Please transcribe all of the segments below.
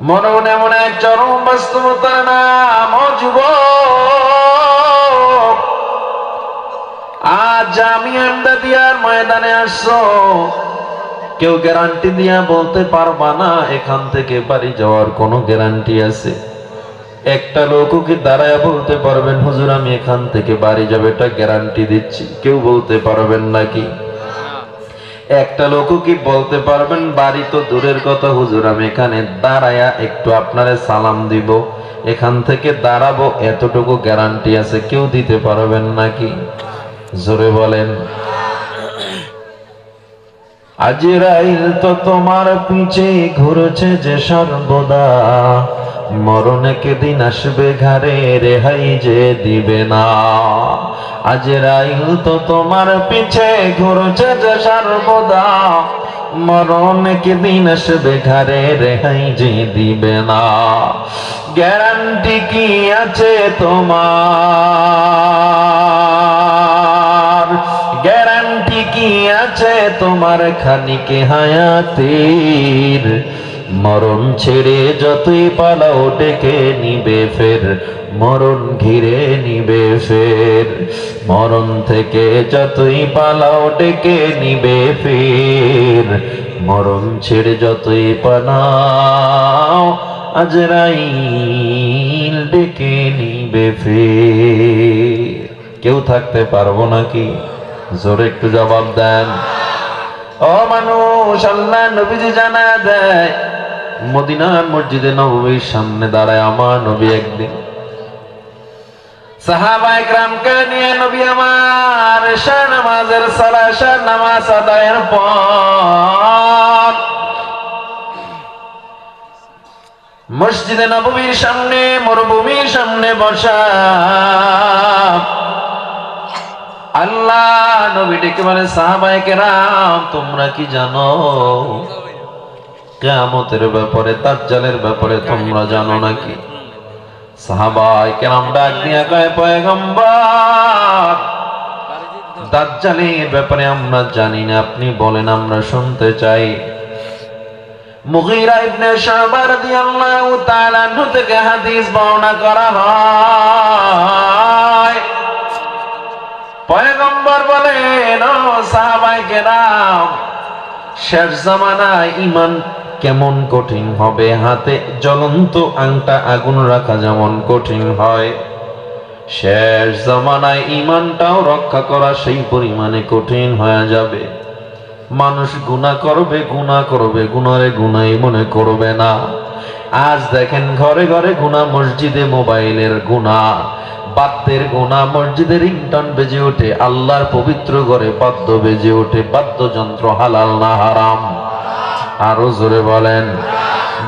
মরণ এমন এক চরম বাস্তবতার নাম যুব আজ আমি দিয়ার ময়দানে আসছো। কেউ গ্যারান্টি দিয়া বলতে পারবা না, এখান থেকে বাড়ি যাওয়ার কোনো গ্যারান্টি আছে। একটা লোকও কি দাঁড়ায় বলতে পারবেন, হুজুর, আমি এখান থেকে বাড়ি যাবে এটা গ্যারান্টি দিচ্ছি। কেউ বলতে পারবেন নাকি? একটা লোকও কি বলতে পারবেন? বাড়ি তো দূরের কথা, হুজুর, আমি এখানে দাঁড়ায়া একটু আপনারে সালাম দিব। এখান থেকে দাঁড়াবো, এতটুকু গ্যারান্টি আছে, কেউ দিতে পারবেন নাকি? জোরে বলেন। আজ আজরাইল তো তোমার পিছে ঘুরছে যে সর্বদা। মরণে দিন আসবে ঘরে রেহাই যে দিবে না। আজরাইল তো তোমার পিছে ঘুরছে যে সর্বদা। মরণে দিন আসবে ঘরে রেহাই যে দিবে না। গ্যারান্টি কি আছে তোমার? গ্যারান্টি কি আছে তোমার খানিকে হায়াতের? মরণ ছেড়ে যতই পালাও, ডেকে নিবে ফের। মরণ ঘিরে নিবে ফের। মরণ থেকে যতই পালাও, ডেকে নিবে ফের। মরণ ছেড়ে যতই পালাও আজরাইল ডেকে নিবে ফের। কেউ থাকতে পারব নাকি? জোরে একটু জবাব দেন। ও মানুষ আল্লাহ নবীজি জানা দেয় মদিনার মসজিদে নবীর সামনে দাঁড়ায় আমার নবী একদিন। নিয়ে মসজিদে নবীর সামনে, মরুভূমির সামনে বসা। আল্লাহ নবী ডেকে বলে সাহাবায়ে কেরাম তোমরা কি জানো? কিয়ামতের ব্যাপারে, দাজ্জালের ব্যাপারে তোমরা জানো নাকি? সাহাবাই কেরাম ডাক দিয়া কয়, পয়গম্বর, দাজ্জালের ব্যাপারে আমরা জানি না, আপনি বলেন, আমরা শুনতে চাই। মুগীরা ইবনে শাবা রাদিয়াল্লাহু তাআলা থেকে হাদিস বর্ণনা করা হয়। পয়গম্বর বলেন, ও সাহাবাই কেরাম, শেষ জামানায় ইমান কেমন কঠিন হবে হাতে? জ্বলন্ত আংটা আগুন রাখা যেমন কঠিন হয়। শেষ জামানায় ইমানটাও রক্ষা করা সেই পরিমাণে কঠিন হয়ে যাবে। মানুষ গুণা করবে গুণা করবে গুণারে গুনাই মনে করবে না। আজ দেখেন ঘরে ঘরে গুণা মসজিদে মোবাইলের গুণা বাদ্যের গোনা মসজিদের রিংটন বেজে ওঠে, আল্লাহর পবিত্র ঘরে বাদ্য বেজে ওঠে। বাদ্যযন্ত্র হালাল না হারাম। আরও জোরে বলেন।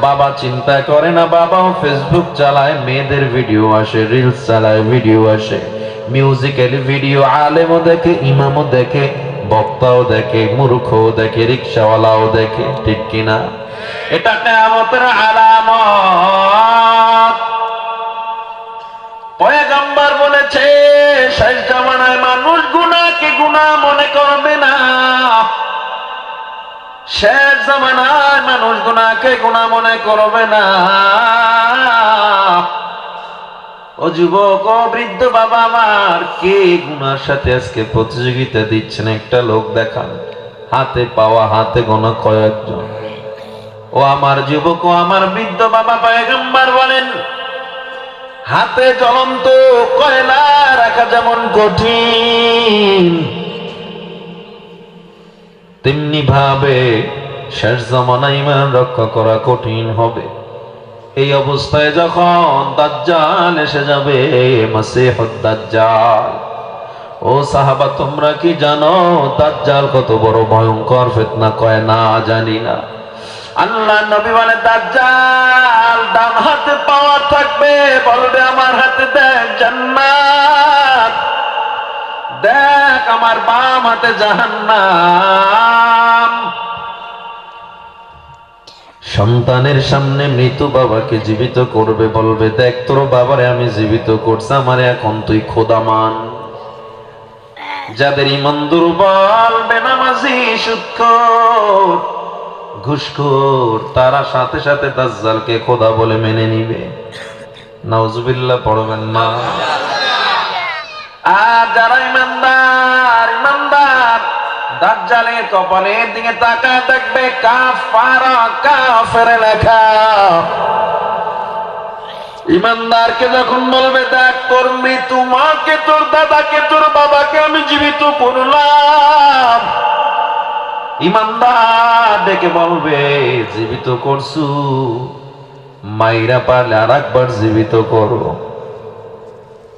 বাবা চিন্তা করে না, বাবাও ফেসবুক চালায়, মেয়েদের ভিডিও আসে রিলস চালায় ভিডিও আসে। মিউজিক্যাল ভিডিও আলেমও দেখে, ইমামও দেখে, বক্তাও দেখে, মূর্খও দেখে, রিক্সাওয়ালাও দেখে, ঠিক কিনা? এটা কেমতের আলামত। পয়গম্বর বলেছে, শেষ জামানায় মানুষ গুনাহকে গুনাহ মনে করবে না। শেষ জামানায় মানুষ গুনাহকে গুনাহ মনে করবে না। ও যুবক, ও বৃদ্ধ বাবা আমার, কে গুনার সাথে আজকে প্রতিযোগিতা দিচ্ছেন একটা লোক দেখান। হাতে পাওয়া, হাতে গোনা কয়েকজন। ও আমার যুবক, ও আমার বৃদ্ধ বাবা পয়গম্বর বলেন, হাতে জ্বলন্ত কয়লা রাখা যেমন কঠিন তেমনি ভাবে শেষ জমানা ইমান রক্ষা করা কঠিন হবে। এই অবস্থায় যখন দাজ্জাল এসে যাবে, মাসিহুদ দাজ্জাল, ও সাহাবা, তোমরা কি জানো দাজ্জাল কত বড় ভয়ঙ্কর ফিতনা কয়? না, জানি না। আল্লাহ নবী বলে, দাজ্জাল ডান হাতে পাওয়ার থাকবে, বলবে আমার হাতে দেখ জান্নাত। দেখ আমার বাম হাতে জাহান্নাম। সন্তানের সামনে মৃত বাবাকে জীবিত করবে, বলবে, দেখ, তোর বাবারে আমি জীবিত করছি, আমারে এখন তুই খোদামান। যাদের ইমান দুর্বল, বেনামাজি, সুৎখর, ঘুষখোর, তারা সাথে সাথে দাজ্জালকে খোদা বলে মেনে নিবে। নাউজুবিল্লাহ, পড়বেন না। আর যারা ইমানদার ইমানদার দাজ্জালের কপালের দিকে তাকায় দেখবে কাফারা, কাফের লেখা। ইমানদারকে যখন বলবে, দেখ তোর মৃত্যু, মাকে, তোর দাদাকে, তোর বাবাকে আমি জীবিত করলাম। ইমানদার ডেকে বলবে, জীবিত করছু, মাইরা পারলে আর একবার জীবিত করো।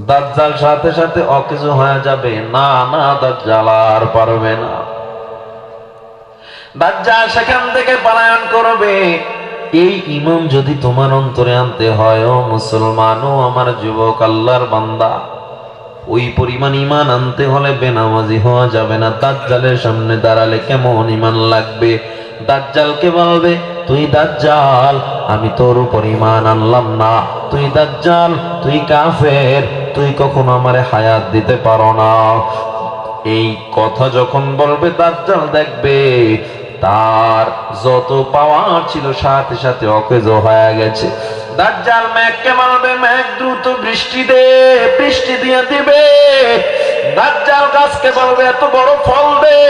দাজ্জাল সাথে সাথে অকেজো হয়ে যাবে। না না, দাজ্জাল আর পারবে না। দাজ্জাল সেখান থেকে পলায়ন করবে। এই ইমাম যদি তোমার অন্তরে আনতে হয়, ও মুসলমান, ও আমার যুবক, আল্লাহর বান্দা, ওই পরিমাণ ইমান আনতে হলে বেনামাজি হওয়া যাবে না। দাজ্জালের সামনে দাঁড়ালে কেমন ইমান লাগবে? দাজ্জালকে বলবে, তুই দাজ্জাল, আমি তোর উপর ইমান আনলাম না। তুই দাজ্জাল, তুই কাফের তুই কখনো আমারে হায়াত দিতে পারো না। এই কথা যখন বলবে, দাজ্জাল দেখবে, তার যত পাওয়ার ছিল, সাথে সাথে অকেজ হয়ে গেছে। দাজ্জাল মারবে, মেঘ দ্রুত বৃষ্টি দে বৃষ্টি দিয়ে দিবে। দাজ্জাল গাছকে বলবে, এত বড় ফল দে।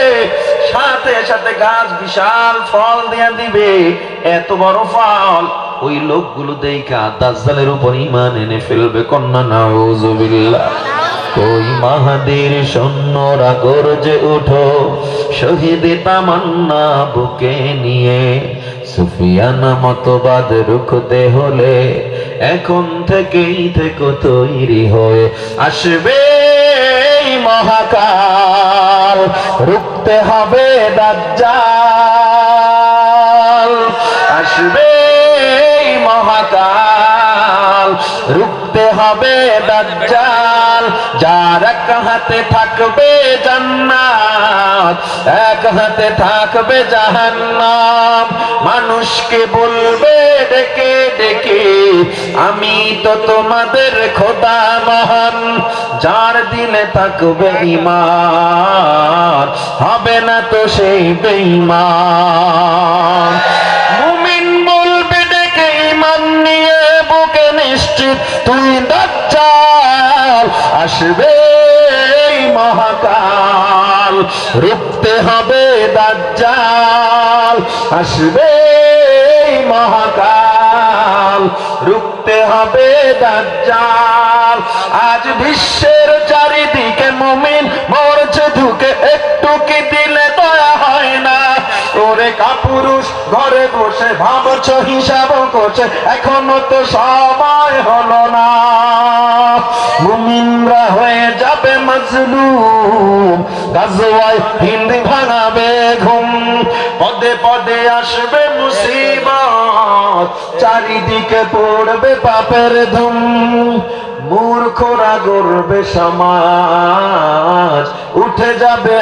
সাথে সাথে গাছ বিশাল ফল দিয়ে দিবে। এত বড় ফল ওই লোকগুলো দেখা দাজ্জালের উপর ইমান এনে ফেলবে, কন্যা নাউজুবিল্লাহ। ওই মাহাদের সৈন্যরা গরজে উঠো, শহীদ তামান্না বুকে নিয়ে। সুফিয়ানা মতবাদ রুখতে হলে এখন থেকেই থেকে তৈরি হয়ে আসবে মহাকাল। রুখতে হবে দাজ্জাল। আসবে মহাকাল। রুখতে হবে দাজ্জাল, যার এক হাতে থাকবে জান্নাত, এক হাতে থাকবে জাহান্নাম। মানুষকে বলবে, ডেকে ডেকে, আমি তো তোমাদের খোদা মহান, যার দিনে থাকবে ইমান হবে না তো সেই বেঈমান। নিশ্চিত তুই দাজ্জাল আসবে মহাকাল। রুখতে হবে দাজ্জাল, আসবে মহাকাল। রুখতে হবে দাজ্জাল। আজ বিশ্বের চারিদিকে মুমিন, মরছে ঢুকে একটু কি দিলে দয়া হয় না? ওরে কাপুরুষ, ঘরে বসে ভাবছ, হিসাব করছে, এখনও তো সময় হলো না। মুমিনরা হয়ে যাবে মজলুম, গাজওয়ায় হিন্দি ভাঙাবে ঘুম। পদে পদে আসবে মুসিবত, চারিদিকে পড়বে পাপের ধুম। মূর্খরা গড়বে সমাজ, উঠে যাবে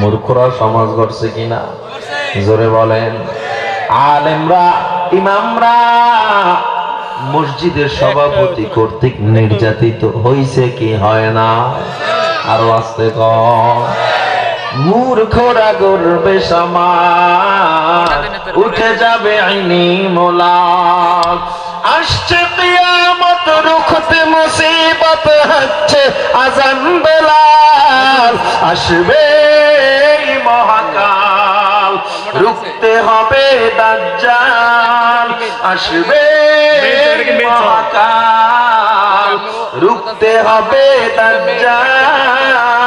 মূর্খরা সমাজ গড়ছে কিনা? জোরে বলেন। আলেমরা, ইমামরা, মসজিদের সভাপতি কর্তৃক নির্যাতিত হইছে কি হয় না? আরও আসতে কম মূর্খরা গর্বে সমাজ উঠে যাবে আইনি মোলাক আসছে কিয়ামত রুখতে মুসিবত হচ্ছে আজান বেলাল আসবে মহাকাল রুখতে হবে দাজ্জাল। আসবে মহাকাল রুখতে হবে দাজ্জাল।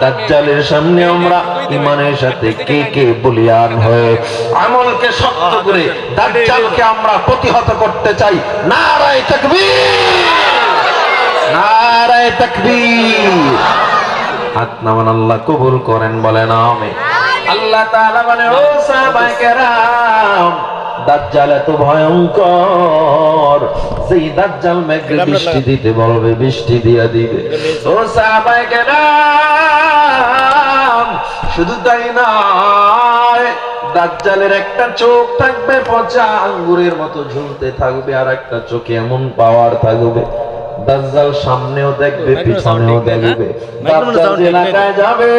দাজ্জালের সামনে আমরা ইমানের সাথে কে কে বলিয়ান হয়ে আমলকে শক্ত করে দাজ্জালকে আমরা প্রতিহত করতে চাই। নারায় তাকবীর। নারায় তাকবীর। হাত নামান আল্লাহ কবুল করেন বলেন আমি আল্লাহ তাআলা বলে ও সাহাবায়ে কেরাম দাজ্জাল এত ভয়ঙ্কর সেই দাজ্জাল মেঘে বৃষ্টি দিতে বলবে বৃষ্টি দিয়া দিবে। ও সাহাবায়ে কেরাম শুধু তাই নয় দাজ্জালের একটা চোখ থাকবে পচা আঙ্গুরের মতো ঝুলতে থাকবে আর একটা চোখে এমন পাওয়ার থাকবে। দাজ্জাল সামনেও দেখবে পিছনেও দেখবে। দাজ্জাল এলাকায় যাবে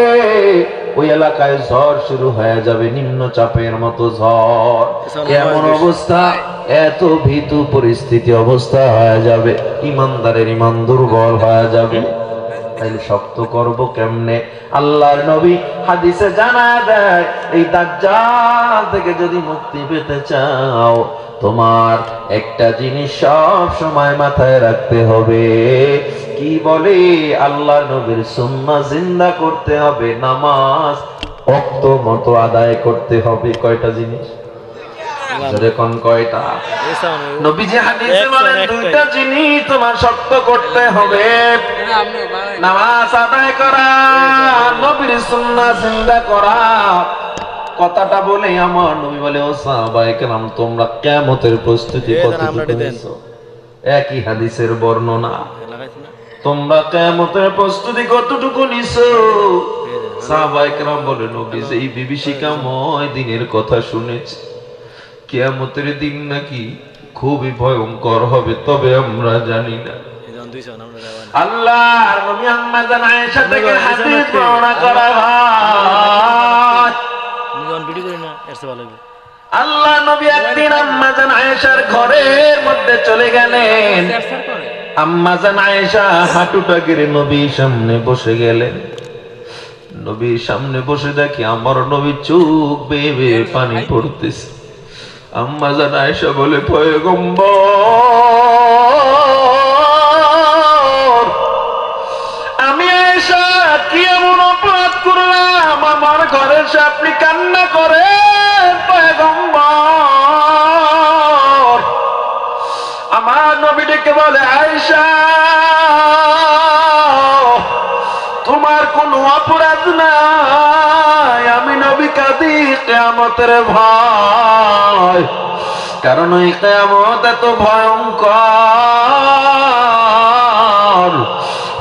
ওই এলাকায় ঝড় শুরু হয়ে যাবে নিম্নচাপের মতো ঝড়। এমন অবস্থা এত ভীতু পরিস্থিতি অবস্থা হয়ে যাবে। ইমানদারের ইমান দুর্বল হয়ে যাবে। তাইলে শক্ত করব কেমনে? আল্লাহর নবী হাদিসে জানা দেয়, এই দাজ্জাল থেকে যদি মুক্তি পেতে চাও, তোমার একটা জিনিস সব সময় মাথায় রাখতে হবে। কি বলে? আল্লাহর নবীর সুন্নাহ জিন্দা করতে হবে, নামাজ অক্ত মতো আদায় করতে হবে। কয়টা জিনিস? যেরকম কয়টা নবীজি হাদিসে বলেন দুইটা জিনিস তোমার শক্ত করতে হবে। নামাজ আদায় করা নবীর সুন্নাহ জিন্দা করা। কথাটা বলে আমার নবী বলে ও সাহাবায়ে কেরাম তোমরা কিয়ামতের প্রস্তুতি কতটুকু। নিছো? একই হাদিসের বর্ণনা। তোমরা কিয়ামতের প্রস্তুতি কতটুকু নিছো সাহাবায়ে কেরাম বলে নবী যে এই বিভীষিকাময় দিনের কথা শুনেছি। কিয়ামতের দিন নাকি খুবই ভয়ঙ্কর হবে তবে আমরা জানি না। আল্লাহর নবী আম্মা জান আয়েশা থেকে হাদিস বর্ণনা করা হয়। আল্লাহ নবী একদিন আম্মা জান আয়েশার ঘরের মধ্যে চলে গেলেন। আম্মা জান আয়েশা হাঁটুটা গেড়ে নবীর সামনে বসে গেলেন। নবীর সামনে বসে দেখি আমার নবী চোখ বেয়ে বেয়ে পানি পড়তেছে। আম্মা জান আয়েশা বলে, পয়গম্বর, আমি আয়েশা কি এমন অপরাধ করলাম? আমার ঘরে এসে আপনি কান্না করেন, পয়গম্বর। আমার নবী ডেকে বলে, আয়েশা কেয়ামতের ভয়। কারণ ওই কেয়ামত এত ভয়ঙ্কর।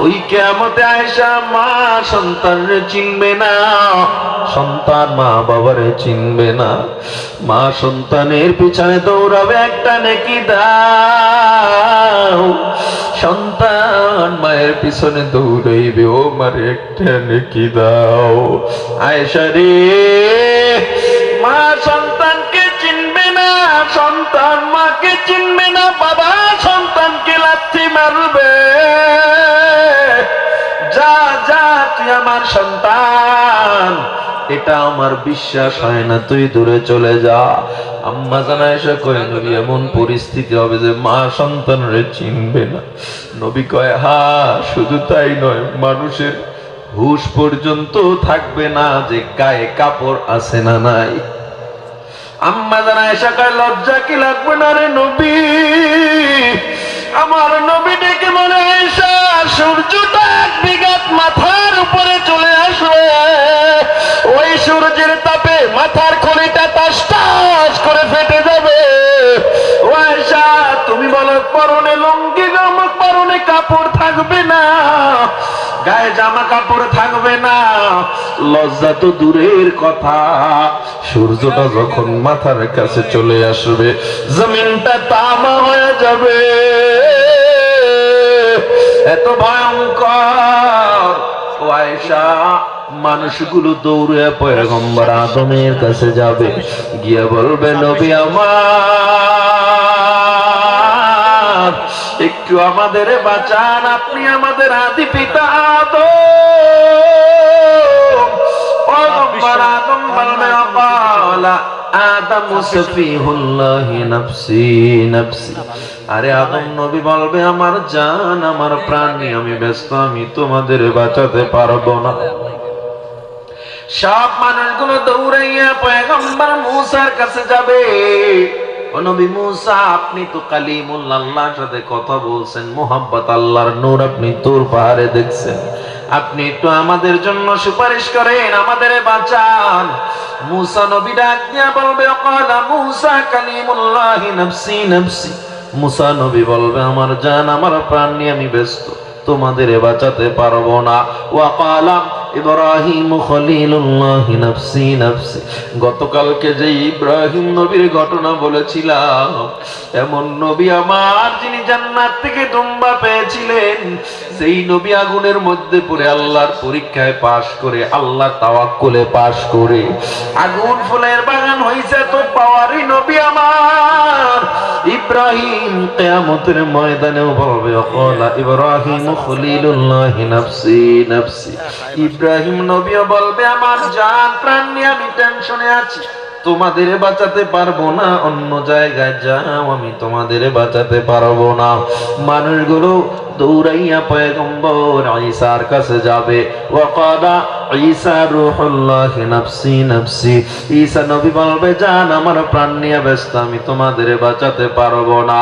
ওই কেয়ামতে আয়সা মা সন্তানরে চিনবে না। সন্তান মা বাবারে চিনবে না। মা সন্তানের পিছনে দৌড়াবে একটা নেকি দাও। সন্তান মায়ের পিছনে দৌড়াইবে, ও মারে একটা নেকি দাও। আয়েশা রে মা সন্তানকে চিনবে না, সন্তান মাকে চিনবে না, বাবা সন্তানকে লাথি মারবে। যা যা, তুই আমার সন্তান, এটা আমার বিশ্বাস হয় না, তুই দূরে চলে যা। আম্মা জানা এসে কয়, নবী, এমন পরিস্থিতি হবে যে মা সন্তানরে চিনবে না। নবী কয়, হা, শুধু তাই নয়, মানুষের হুশ পর্যন্ত থাকবে না যে গায়ে কাপড় আছে না নাই। আম্মা জানা এসে কয়, লজ্জা কি লাগবে না রে নবী? আমার নবী ডেকে মনে এসা সূর্যটা এক বিঘাত গায়ে জামা কাপড় থাকবে না। লজ্জা তো দূরের কথা। সূর্যটা যখন মাথার কাছে চলে আসবে, জমিনটা তামা হয়ে যাবে। এত ভয়ঙ্কর। ও মানুষগুলো দৌড়ে পয়গম্বর আদমের কাছে যাবে। গিয়ে বলবে, নবী আমার একটু আমাদের বাঁচান, আপনি আমাদের আদি পিতা আরে আদম নবী বলবে, আমার জান, আমার প্রাণী, আমি ব্যস্ত, আমি তোমাদের বাঁচাতে পারব না। সব মানুষগুলো দৌড়াইয়া পয়গম্বর মুসার কাছে যাবে। আপনি নূর আপনি তোর দেখছেন। আপনি একটু আমাদের জন্য সুপারিশ করেন, আমাদের বাঁচান। মুসা নবী ডাক বলবে মুসা নবী বলবে, আমার জান, আমার প্রাণ নিয়ে আমি ব্যস্ত। তোমাদের বাঁচাতে পারব না। ইব্রাহিম খলিলুল্লাহ নাফসি নাফসি। গতকালকে যে ইব্রাহিম নবীর ঘটনা বলেছিলাম, এমন নবী আমার যিনি জান্নাত থেকে দুম্বা পেয়েছিলেন, সেই নবী আগুনের মধ্যে পড়ে আল্লাহর পরীক্ষায় পাশ করে আল্লাহ তাওয়াক্কুলে পাশ করে, আগুন ফুলের বাগান হইছে, তো পাওয়ারই নবী আমার। ইব্রাহিম কিয়ামতের বলবে ইব্রাহিম খলিলুল্লাহ নাফসি নাফসি। ইব্রাহিম বলবে, আমার জান, প্রাণ নিয়ে আমি টেনশনে আছি। তোমাদের বাঁচাতে পারব না, অন্য জায়গায় যাও, আমি তোমাদের বাঁচাতে পারব না। মানুষগুলো দৌড়াইয়া পয়গম্বর ঈসার কাছে যাবে। ওয়াকাদা ঈসা রূহুল্লাহ নাফসি নাফসি। ঈসা নবী বলবে, জান, আমার প্রাণ নিয়ে ব্যস্ত, আমি তোমাদের বাঁচাতে পারব না।